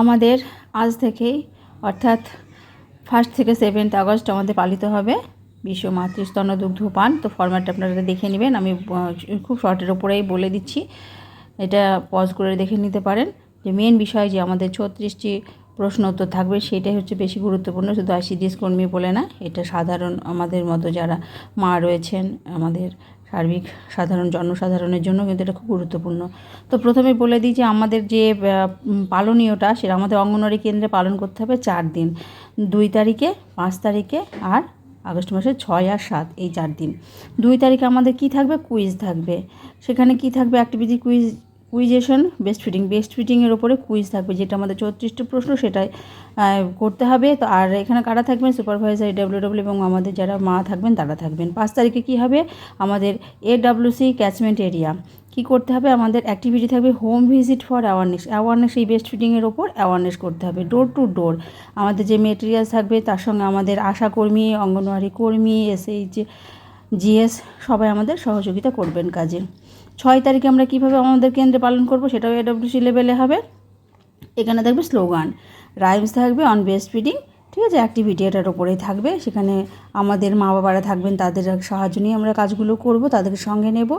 আমাদের আজ থেকেই, অর্থাৎ ফার্স্ট থেকে সেভেন্থ আগস্ট আমাদের পালিত হবে। বিশ্ব মাতৃস্তন দুগ্ধপান তো ফরম্যাটটা আপনারা দেখে নেবেন। আমি খুব শর্টের ওপরেই বলে দিচ্ছি। এটা পজ করে দেখে নিতে পারেন। যে মেন বিষয় যে আমাদের ছত্রিশটি প্রশ্ন উত্তর থাকবে, সেটাই হচ্ছে বেশি গুরুত্বপূর্ণ। শুধু আইসিডিএস কর্মী বলে না, এটা সাধারণ আমাদের মতো যারা মা রয়েছেন, আমাদের সার্বিক সাধারণ, জনসাধারণের জন্য কিন্তু এটা খুব গুরুত্বপূর্ণ। তো প্রথমে বলে দিই যে আমাদের যে পালনীয়টা সেটা আমাদের অঙ্গনওয়াড়ি কেন্দ্রে পালন করতে হবে চার দিন। দুই তারিখে, পাঁচ তারিখে আর আগস্ট মাসের ছয় আর সাত এই চার দিন। দুই তারিখে আমাদের কি থাকবে? কুইজ থাকবে। সেখানে কি থাকবে? অ্যাক্টিভিটি কুইজ কুইজেশন বেস্ট ফিটিং বেস্ট ফিটিংয়ের ওপরে কুইজ থাকবে, যেটা আমাদের চৌত্রিশটি প্রশ্ন সেটাই করতে হবে। তো আর এখানে কারা থাকবেন? সুপারভাইজার ডাব্লিউডব্লিউ এবং আমাদের যারা মা থাকবেন, তারা থাকবেন। পাঁচ তারিখে কী হবে? আমাদের এডাব্লিউসি ক্যাচমেন্ট এরিয়া কি করতে হবে? আমাদের অ্যাক্টিভিটি থাকবে home visit for awareness awareness এই বেস্ট ফিটিংয়ের ওপর অ্যাওয়ারনেস করতে হবে ডোর টু ডোর আমাদের যে মেটেরিয়ালস থাকবে, তার সঙ্গে আমাদের আশাকর্মী অঙ্গনওয়াড়ি কর্মী এসএইচ জিএস সবাই আমাদের সহযোগিতা করবেন কাজে। ছয় তারিখে আমরা কীভাবে আমাদের কেন্দ্রে পালন করব সেটাও এডব্লিউসি লেভেলে হবে। এখানে থাকবে স্লোগান, রাইমস থাকবে অন বেস্ট ফিডিং ঠিক আছে? অ্যাক্টিভিটি এটার ওপরেই থাকবে। সেখানে আমাদের মা বাবারা থাকবেন, তাদের সাহায্য নিয়ে আমরা কাজগুলো করব, তাদেরকে সঙ্গে নেব।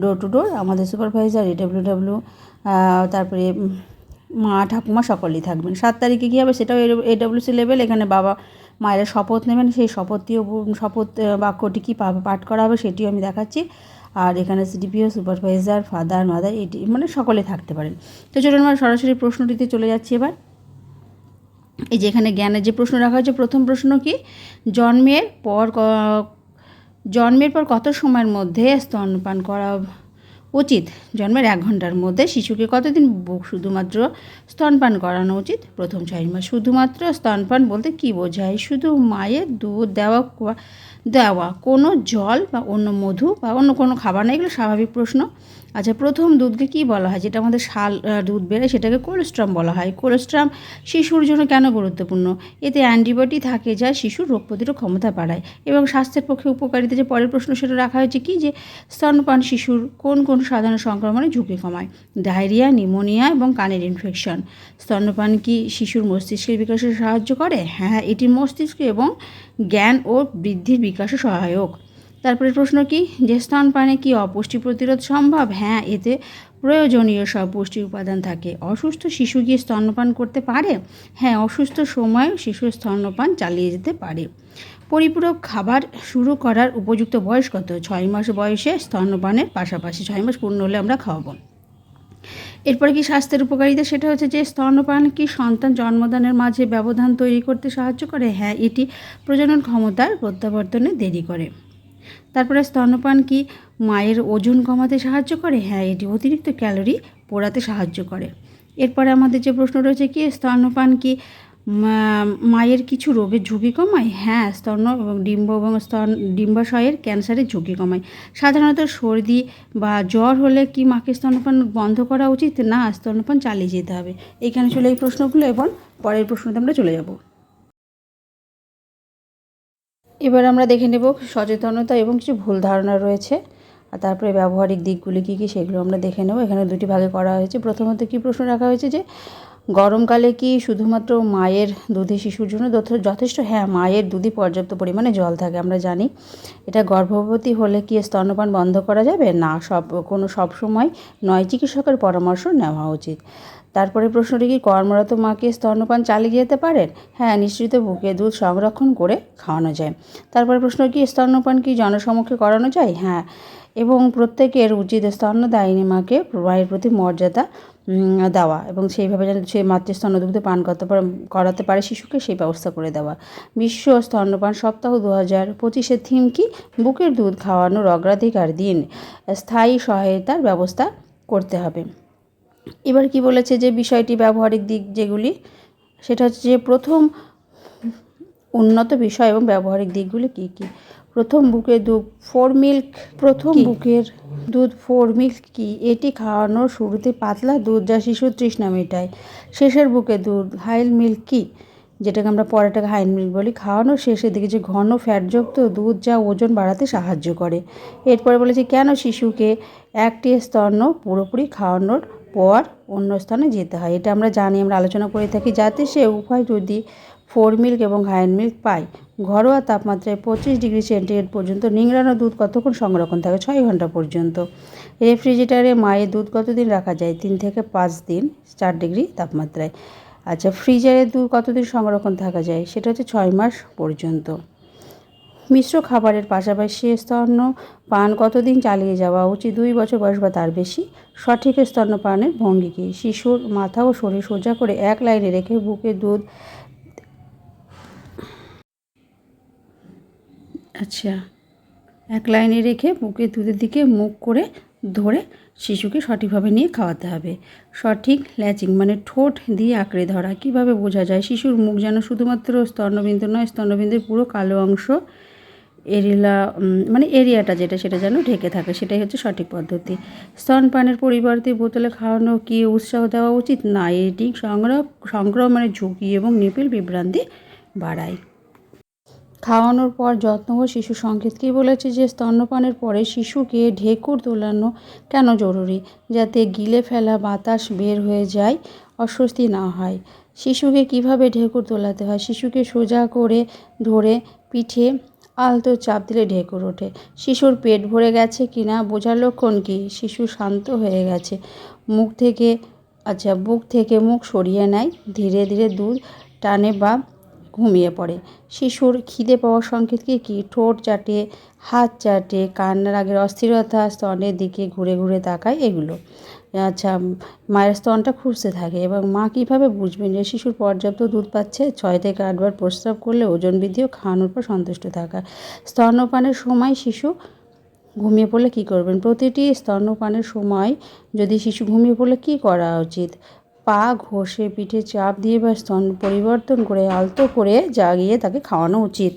ডোর টু ডোর আমাদের সুপারভাইজার এডব্লিউ ডাব্লিউ তারপরে মা, ঠাকুমা সকলেই থাকবেন। সাত তারিখে কী হবে সেটাও এডব্লিউসি লেভেল এখানে বাবা মায়েরা শপথ নেবেন। সেই শপথটিও শপথ, বাক্যটি কী পাঠ করা হবে সেটিও আমি দেখাচ্ছি। আর এখানে সিডিপিও সুপারভাইজার ফাদার মাদার এটি মানে সকলে থাকতে পারেন। তো চলুন আমরা সরাসরি প্রশ্নটিতে চলে যাচ্ছি এবার। এই যে এখানে জ্ঞানের যে প্রশ্ন রাখা হয়েছে, প্রথম প্রশ্ন কি? জন্মের পর জন্মের পর কত সময়ের মধ্যে স্তনপান করা উচিত? জন্মের এক ঘণ্টার মধ্যে শিশুকে কতদিন শুধুমাত্র স্তনপান করানো উচিত? প্রথম ছয় মাস শুধুমাত্র স্তনপান বলতে কি বোঝায়? শুধু মায়ের দুধ দেওয়া দেওয়া। কোনো জল বা অন্য মধু বা অন্য কোনো খাবার না, এগুলো স্বাভাবিক প্রশ্ন। আচ্ছা প্রথম দুধকে কি বলা হয়? যেটা আমাদের শাল দুধ বেড়ে, সেটাকে কোলেস্ট্রাম বলা হয়। কোলেস্ট্রাম শিশুর জন্য কেন গুরুত্বপূর্ণ? এতে অ্যান্টিবডি থাকে যা শিশুর রোগ প্রতিরোধ ক্ষমতা বাড়ায়। এবং স্বাস্থ্যের পক্ষে উপকারিতা যে পরের প্রশ্ন, সেটা রাখা হয়েছে কি? যে স্তনপান শিশুর কোন কোন সাধারণ সংক্রমণে ঝুঁকি কমায়? ডায়রিয়া নিউমোনিয়া এবং কানের ইনফেকশন স্তন্যপান কি শিশুর মস্তিষ্কের বিকাশে সাহায্য করে? হ্যাঁ এটি মস্তিষ্ক এবং জ্ঞান ও বৃদ্ধির বিকাশে সহায়ক। তারপরে প্রশ্ন কি? যে স্তনপানে কি অপুষ্টি প্রতিরোধ সম্ভব? হ্যাঁ এতে প্রয়োজনীয় সব পুষ্টি উপাদান থাকে। অসুস্থ শিশু কি স্তন্যপান করতে পারে? হ্যাঁ অসুস্থ সময়ে শিশু স্তন্যপান চালিয়ে যেতে পারে। পরিপূরক খাবার শুরু করার উপযুক্ত বয়স কত? ছয় মাস বয়সে স্তন্যপানের পাশাপাশি ছয় মাস পূর্ণ হলে আমরা খাওয়াবো। এরপরে কি স্বাস্থ্যের উপকারিতা? সেটা হচ্ছে যে স্তন্যপান কি সন্তান জন্মদানের মাঝে ব্যবধান তৈরি করতে সাহায্য করে? হ্যাঁ এটি প্রজনন ক্ষমতার প্রত্যাবর্তনে দেরি করে। তারপরে স্তন্যপান কি মায়ের ওজন কমাতে সাহায্য করে? হ্যাঁ এটি অতিরিক্ত ক্যালোরি পোড়াতে সাহায্য করে। এরপরে আমাদের যে প্রশ্ন রয়েছে কি, স্তন্যপান কি মায়ের কিছু রোগের ঝুঁকি কমায়? হ্যাঁ স্তন্য এবং ডিম্ব এবং স্তন, ডিম্বাশয়ের ক্যান্সারের ঝুঁকি কমায়। সাধারণত সর্দি বা জ্বর হলে কি মাকে স্তন্যপান বন্ধ করা উচিত? না, স্তন্যপান চালিয়ে যেতে হবে। এখানে চলে এই প্রশ্নগুলো এবং পরের প্রশ্নতে আমরা চলে যাব। এবার আমরা দেখে নেব সচেতনতা এবং কিছু ভুল ধারণা রয়েছে। আর তারপরে ব্যবহারিক দিকগুলি কী কী সেগুলো আমরা দেখে নেব। এখানে দুটি ভাগে করা হয়েছে। প্রথমত কী প্রশ্ন রাখা হয়েছে যে গরমকালে কি শুধুমাত্র মায়ের দুধে শিশুর জন্য যথেষ্ট? হ্যাঁ মায়ের দুধে পর্যাপ্ত পরিমাণে জল থাকে, আমরা জানি। এটা গর্ভবতী হলে কি স্তন্যপান বন্ধ করা যাবে? না, সব, কোনো সবসময় নয়। চিকিৎসকের পরামর্শ নেওয়া উচিত। তারপরে প্রশ্নটি কি, কর্মরত মাকে স্তন্যপান চালিয়ে যেতে পারেন? হ্যাঁ নিশ্চিত বুকে দুধ সংরক্ষণ করে খাওয়ানো যায়। তারপরে প্রশ্ন কি, স্তন্যপান কি জনসমক্ষে করানো যায়? হ্যাঁ এবং প্রত্যেকের উচিত স্তন্যদায়িনী মাকে মায়ের প্রতি মর্যাদা দেওয়া এবং সেইভাবে যেন সে মাতৃস্তন্য দুগ্ধ পান করতে পারে করাতে পারে শিশুকে সেই ব্যবস্থা করে দেওয়া। বিশ্ব স্তন্যপান সপ্তাহ দু হাজার পঁচিশের থিম কি? বুকের দুধ খাওয়ানোর অগ্রাধিকার দিন। স্থায়ী সহায়তার ব্যবস্থা করতে হবে। এবার কি বলেছে যে বিষয়টি ব্যবহারিক দিক যেগুলি সেটা হচ্ছে যে প্রথম উন্নত বিষয় এবং ব্যবহারিক দিকগুলি কী কী? প্রথম বুকের দুধ ফোর মিল্ক প্রথম বুকের দুধ ফোর মিল্ক কি? এটি খাওয়ানোর শুরুতে পাতলা দুধ যা শিশুর তৃষ্ণা মেটায়। শেষের বুকে দুধ, হাইল মিল্ক কি? যেটাকে আমরা পরেটাকে হাইল মিল্ক বলি। খাওয়ানোর শেষের দিকে যে ঘন ফ্যাটযুক্ত দুধ যা ওজন বাড়াতে সাহায্য করে। এরপরে বলেছে, কেন শিশুকে একটি স্তন্য পুরোপুরি খাওয়ানোর পর অন্য স্থানে যেতে হয়? এটা আমরা জানি, আমরা আলোচনা করে থাকি। যাতে সে উভয় যদি ফোর মিল্ক এবং হাইন্ড মিল্ক পায় ঘরোয়া তাপমাত্রায় পঁচিশ ডিগ্রি সেন্টিগ্রেড পর্যন্ত, নিংড়ানো দুধ কতক্ষণ সংরক্ষণ থাকে? ছয় ঘণ্টা পর্যন্ত। রেফ্রিজারেটারে মায়ের দুধ কতদিন রাখা যায়? তিন থেকে পাঁচ দিন, চার ডিগ্রি তাপমাত্রায়। আচ্ছা ফ্রিজারে দুধ কতদিন সংরক্ষণ থাকা যায়? সেটা হচ্ছে ছয় মাস পর্যন্ত। মিশ্র খাবারের পাশাপাশি স্তন্য পান কতদিন চালিয়ে যাওয়া উচিত? দুই বছর বয়স বা তার বেশি? সঠিক স্তন্যপানের ভঙ্গি কী? শিশুর মাথা ও শরীর সোজা করে এক লাইনে রেখে বুকে দুধ আচ্ছা। এক লাইনে রেখে বুকের দুধের দিকে মুখ করে ধরে শিশুকে সঠিকভাবে নিয়ে খাওয়াতে হবে। সঠিক ল্যাচিং মানে ঠোঁট দিয়ে আঁকড়ে ধরা। কীভাবে বোঝা যায়? শিশুর মুখ যেন শুধুমাত্র স্তন্যবিন্দু নয়, স্তন্যবিন্দুর পুরো কালো অংশ এরিলা মানে এরিয়াটা যেটা, সেটা যেন ঢেকে থাকে। সেটাই হচ্ছে সঠিক পদ্ধতি। স্তনপানের পরিবর্তে বোতলে খাওয়ানো কি উৎসাহ দেওয়া উচিত? না, এটি সংগ্রহ, সংক্রমণের ঝুঁকি এবং নিপিল বিভ্রান্তি বাড়ায়। খাওয়ানোর পর যত্ন ও শিশু সংকেত কী বলেছে যে স্তন্যপানের পরে শিশুকে ঢেকুর তোলানো কেন জরুরি? যাতে গিলে ফেলা বাতাস বের হয়ে যায়, অস্বস্তি না হয়। শিশুকে কীভাবে ঢেকুর তোলাতে হয়? শিশুকে সোজা করে ধরে পিঠে আলতো চাপ দিলে ঢেকুর ওঠে। শিশুর পেট ভরে গেছে কি না বোঝার লক্ষণ কী? শিশু শান্ত হয়ে গেছে। মুখ থেকে আচ্ছা বুক থেকে মুখ সরিয়ে নেয়। ধীরে ধীরে দুধ টানে বা ঘুমিয়ে পড়ে। শিশুর খিদে পাওয়ার সংকেত কি কী? ঠোঁট চাটে, হাত চাটে, কান্নার আগের অস্থিরতা স্তনের দিকে ঘুরে ঘুরে তাকায় এগুলো। আচ্ছা মায়ের স্তনটা খুঁজতে থাকে এবং মা কীভাবে বুঝবেন যে শিশুর পর্যাপ্ত দুধ পাচ্ছে? ছয় থেকে আটবার প্রস্রাব করলে ওজন বৃদ্ধি ও খাওয়ানোর পর সন্তুষ্ট থাকা। স্তন্যপানের সময় শিশু ঘুমিয়ে পড়লে কী করবেন? প্রতিটি স্তন্যপানের সময় যদি শিশু ঘুমিয়ে পড়লে কী করা উচিত? পা ঘষে পিঠে চাপ দিয়ে বা স্তন পরিবর্তন করে আলতো করে জাগিয়ে তাকে খাওয়ানো উচিত।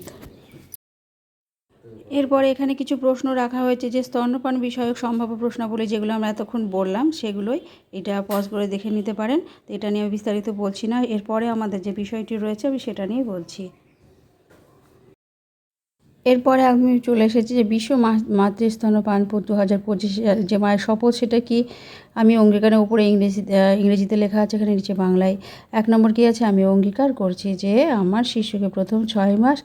এরপরে এখানে কিছু প্রশ্ন রাখা হয়েছে যে স্তন্যপান বিষয়ক সম্ভাব্য প্রশ্নাবলী যেগুলো আমরা এতক্ষণ বললাম সেগুলোই এটা পজ করে দেখে নিতে পারেন। তো এটা নিয়ে বিস্তারিত বলছি না। এরপরে আমাদের যে বিষয়টি রয়েছে আমি সেটা নিয়ে বলছি। এরপরে আমি চলে এসেছি যে বিশ্ব মাতৃস্তন্যপান দু হাজার পঁচিশে, যে মায়ের শপথ সেটা কি? আমি অঙ্গীকারের উপরে ইংরেজি ইংরেজিতে লেখা আছে, এখানে নিচে বাংলায়। এক নম্বর কী আছে? আমি অঙ্গীকার করছি যে আমার শিশুকে প্রথম ছয় মাস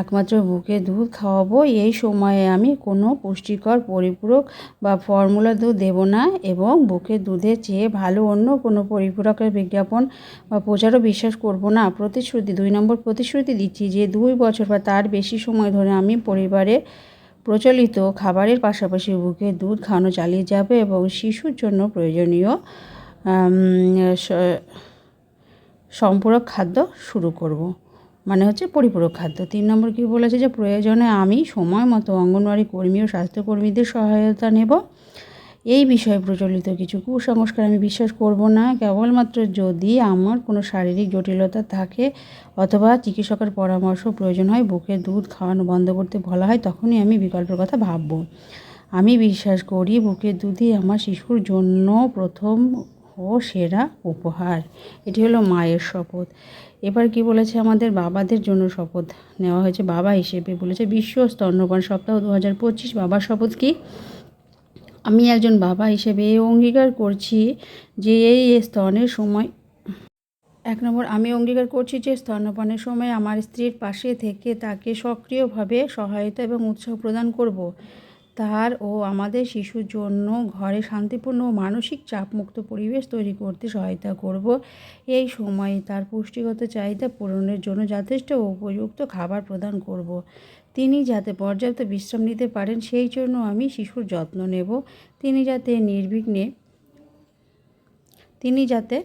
একমাত্র বুকে দুধ খাওয়াবো। এই সময়ে আমি কোনো পুষ্টিকর পরিপূরক বা ফর্মুলা দুধ দেব না এবং বুকে দুধের চেয়ে ভালো অন্য কোনো পরিপূরকের বিজ্ঞাপন বা প্রচারও বিশ্বাস করব না। প্রতিশ্রুতি, দুই নম্বর প্রতিশ্রুতি দিচ্ছি যে দুই বছর বা তার বেশি সময় ধরে আমি পরিবারের প্রচলিত খাবারের পাশাপাশি বুকে দুধ খাওয়ানো চালিয়ে যাবে এবং শিশুর জন্য প্রয়োজনীয় সম্পূরক খাদ্য শুরু করব। মানে হচ্ছে পরিপূরক খাদ্য। তিন নম্বর কী বলেছে যে প্রয়োজনে আমি সময় মতো অঙ্গনওয়াড়ি কর্মী ও স্বাস্থ্যকর্মীদের সহায়তা নেব। এই বিষয়ে প্রচলিত কিছু কুসংস্কার আমি বিশ্বাস করব না। কেবলমাত্র যদি আমার কোনো শারীরিক জটিলতা থাকে অথবা চিকিৎসকের পরামর্শ প্রয়োজন হয়, বুকে দুধ খাওয়ানো বন্ধ করতে বলা হয়, তখনই আমি বিকল্পের কথা ভাবব। আমি বিশ্বাস করি বুকের দুধই আমার শিশুর জন্য প্রথম ও সেরা উপহার। এটি হলো মায়ের শপথ। এবার কি বলেছে আমাদের বাবাদের জন্য শপথ নেওয়া হয়েছে? বাবা হিসেবে বলেছে বিশ্ব স্তন্যপান সপ্তাহ দু হাজার পঁচিশ বাবার শপথ কি? আমি একজন বাবা হিসেবে অঙ্গীকার করছি যে এই স্তনের সময়, এক নম্বর, আমি অঙ্গীকার করছি যে স্তন্যপানের সময় আমার স্ত্রীর পাশে থেকে তাকে সক্রিয়ভাবে সহায়তা এবং উৎসাহ প্রদান করব। তার ও আমাদের শিশুর জন্য ঘরে শান্তিপূর্ণ ও মানসিক চাপমুক্ত পরিবেশ তৈরি করতে সহায়তা করব। এই সময়ে তার পুষ্টিগত চাহিদা পূরণের জন্য যথেষ্ট উপযুক্ত খাবার প্রদান করব। তিনি যাতে পর্যাপ্ত বিশ্রাম নিতে পারেন, সেই জন্য আমি শিশুর যত্ন নেব। তিনি যাতে নির্বিঘ্নে, তিনি যাতে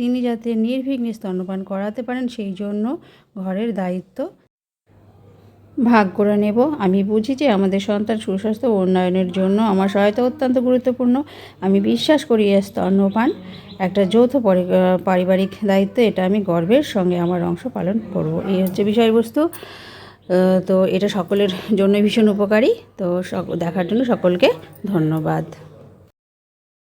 তিনি যাতে নির্বিঘ্নে স্তন্যপান করাতে পারেন, সেই জন্য ঘরের দায়িত্ব ভাগ করে নেব। আমি বুঝি যে আমাদের সন্তান সুস্বাস্থ্য উন্নয়নের জন্য আমার সহায়তা অত্যন্ত গুরুত্বপূর্ণ। আমি বিশ্বাস করি এ স্তন্যপান একটা যৌথ পারিবারিক দায়িত্ব, এটা আমি গর্বের সঙ্গে আমার অংশ পালন করব। এই হচ্ছে বিষয়বস্তু। তো এটা সকলের জন্য ভীষণ উপকারী। তো দেখার জন্য সকলকে ধন্যবাদ।